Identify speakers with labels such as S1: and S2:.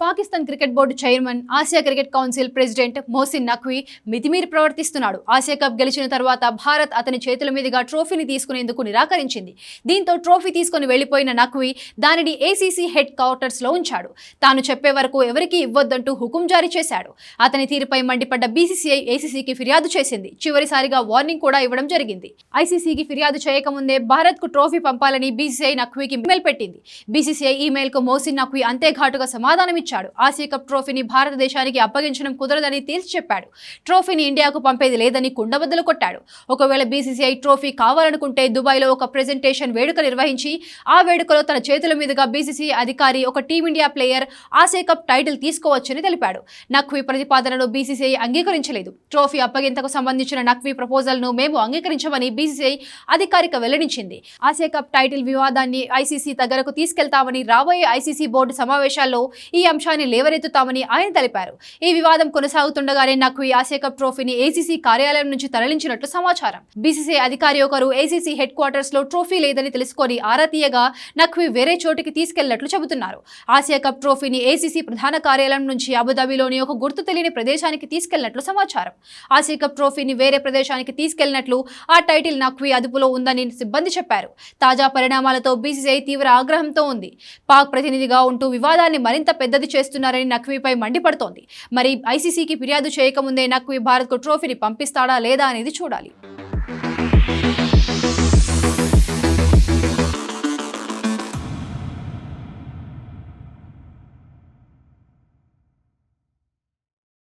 S1: Pakistan cricket board chairman Asia cricket council president Mohsin Naqvi మితిమీరి ప్రవర్తిస్తున్నాడు. Asia cup గెలిచిన తర్వాత భారత్ అతని చేతుల మీదుగా ట్రోఫీని తీసుకునేందుకు నిరాకరించింది. దీంతో ట్రోఫీ తీసుకుని వెళ్ళిపోయిన నఖ్వీ దానిని ఏసీసీ హెడ్ క్వార్టర్స్లో ఉంచాడు. తాను చెప్పే వరకు ఎవరికీ ఇవ్వొద్దంటూ హుకుం జారీ చేశాడు. అతని తీరుపై మండిపడ్డ బీసీసీఐ ఏసీసీకి ఫిర్యాదు చేసింది. చివరిసారిగా వార్నింగ్ కూడా ఇవ్వడం జరిగింది. ఐసీసీకి ఫిర్యాదు చేయకముందే భారత్కు ట్రోఫీ పంపాలని బీసీసీఐ నఖ్వీకి ఈమెయిల్ పెట్టింది. బీసీసీఐ ఈమెయిల్కు మోసిన్ నఖ్వీ అంతే ఘాటుగా సమాధానమిచ్చాడు ఆసియా కప్ ట్రోఫీని భారతదేశానికి అప్పగించడం కుదరదని తేల్చి చెప్పాడు ట్రోఫీని ఇండియాకు పంపేది లేదని కుండబద్దలు కొట్టాడు. ఒకవేళ బీసీసీఐ ట్రోఫీ కావాలనుకుంటే దుబాయ్లో ఒక ప్రెజెంటేషన్ వేడుక నిర్వహించి ఆ వేడుకలో తన చేతుల మీదుగా బీసీసీఐ అధికారి ఒక Team India player Asia cup title తీసుకోవచ్చని తెలిపాడు. నఖ్వీ ప్రతిపాదనను బీసీసీఐ అంగీకరించలేదు. ట్రోఫీ అప్పగింతకు సంబంధించిన నఖ్వీ ప్రపోజల్ను మేము అంగీకరించమని బీసీసీఐ అధికారిక వెల్లడించింది. ఆసియా కప్ టైటిల్ వివాదాన్ని ఐసీసీ దగ్గరకు తీసుకెళ్తామని రాబోయే ఐసీసీ బోర్డు సమావేశాల్లో ఈ అంశాన్ని లేవనెత్తుతామని ఆయన తెలిపారు. ఈ వివాదం కొనసాగుతుండగానే నఖ్వీ ఆసియా కప్ ట్రోఫీని ఏసీసీ కార్యాలయం నుంచి తరలించినట్లు సమాచారం. బీసీసీ అధికారి ఒకరు ఏసీసీ హెడ్ క్వార్టర్స్లో ట్రోఫీ లేదని తెలుసుకొని ఆరా తీయగా వేరే చోటికి తీసుకెళ్ళినట్లు చెబుతున్నారు. ఆసియా కప్ ట్రోఫీని ఏసీసీ ప్రధాన కార్యాలయం నుంచి అబుదాబిలోని ఒక గుర్తు తెలియని ప్రదేశానికి తీసుకెళ్ళినట్లు సమాచారం. ఆసియా కప్ ట్రోఫీని వేరే ప్రదేశానికి తీసుకెళ్ళినట్లు ఆ టైటిల్ నఖ్వి అదుపులో ఉందని సిబ్బంది చెప్పారు. తాజా పరిణామాలతో బీసీసీఐ తీవ్ర ఆగ్రహంతో ఉంది. పాక్ ప్రతినిధిగా ఉంటూ వివాదాన్ని మరింత పెద్దది చేస్తున్నారని నఖ్వీపై మండిపడుతోంది. మరి ఐసీసీకి ఫిర్యాదు చేయకముందే నఖ్వీ భారత్కు ట్రోఫీని పంపిస్తాడా లేదా అనేది చూడాలి.